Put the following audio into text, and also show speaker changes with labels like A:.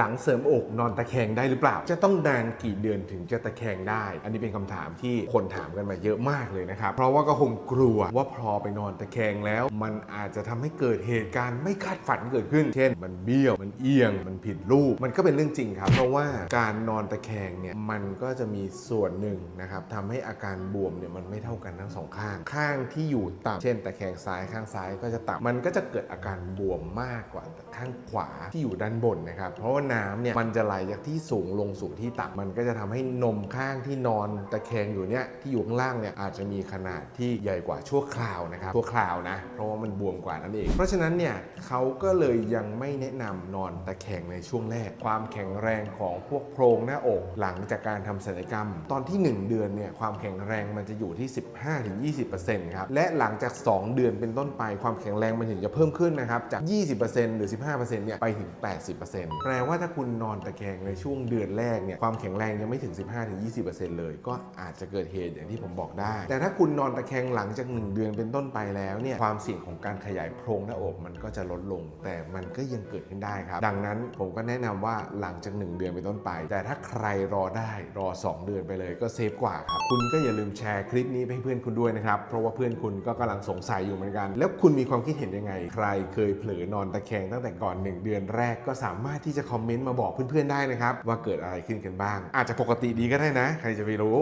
A: หลังเสริมอกนอนตะแคงได้หรือเปล่า จะต้องนานกี่เดือนถึงจะตะแคงได้ อันนี้เป็นคำถามที่คนถามกันมาเยอะมากเลยนะครับ เพราะว่าก็คงกลัวว่าพอไปนอนตะแคงแล้ว มันอาจจะทำให้เกิดเหตุการณ์ไม่คาดฝันเกิดขึ้น เช่น มันเบี้ยว มันเอียง มันผิดรูป มันก็เป็นเรื่องจริงครับ เพราะว่าการนอนตะแคงเนี่ยมันก็จะมีส่วนหนึ่งนะครับทำให้อาการบวมเนี่ยมันไม่เท่ากันทั้งสองข้าง ข้างที่อยู่ต่ำเช่น ตะแคงซ้ายข้างซ้ายก็จะต่ำมันก็จะเกิดอาการบวมมากกว่าข้างขวาที่อยู่ด้านบนนะครับ เพราะว่าน้ำเนี่ยมันจะไหลจากที่สูงลงสู่ที่ต่ำมันก็จะทำให้นมข้างที่นอนตะแคงอยู่เนี่ยที่อยู่ข้างล่างเนี่ยอาจจะมีขนาดที่ใหญ่กว่าชั่วคราวนะครับชั่วคราวนะเพราะว่ามันบวมกว่านั่นเอง เพราะฉะนั้นเนี่ยเขาก็เลยยังไม่แนะนำนอนตะแคงในช่วงแรก ความแข็งแรงของพวกโพรงหน้าอกหลังจากการทำศัลยกรรม ตอนที่ 1 เดือนเนี่ยความแข็งแรงมันจะอยู่ที่ 15-20%ครับและหลังจาก 2 เดือนเป็นต้นไปความแข็งแรงมันถึงจะเพิ่มขึ้นนะครับจาก 20%หรือ 15%เนี่ยไปถึง 80%แปลว่าถ้าคุณนอนตะแคงในช่วงเดือนแรกเนี่ยความแข็งแรงยังไม่ถึง 15-20%เลย ก็อาจจะเกิดเหตุอย่างที่ผมบอกได้ แต่ถ้าคุณนอนตะแคงหลังจาก 1 เดือนเป็นต้นไปแล้วเนี่ยความเสี่ยงของการขยายโพรงหน้าอกมันก็จะลดลง แต่มันก็ยังเกิดขึ้นได้ครับ ดังนั้นผมก็แนะนำว่าหลังจาก 1 เดือนเป็นต้นไป แต่ถ้าใครรอได้รอ 2 เดือนไปเลยก็เซฟกว่าครับคุณก็อย่าลืมแชร์คลิปนี้ไปให้เพื่อนคุณด้วยนะครับเพราะว่าเพื่อนคุณก็กำลังสงสัยอยู่เหมือนกัน แล้วคุณมีความคิดเห็นยังไง ใครเคยเผลอนอนตะแคงตั้งแต่ก่อน 1 เดือนแรกก็สามารถที่จะคอมเมนต์มาบอกเพื่อนๆได้นะครับ ว่าเกิดอะไรขึ้นกันบ้าง อาจจะปกติดีก็ได้นะ ใครจะไปรู้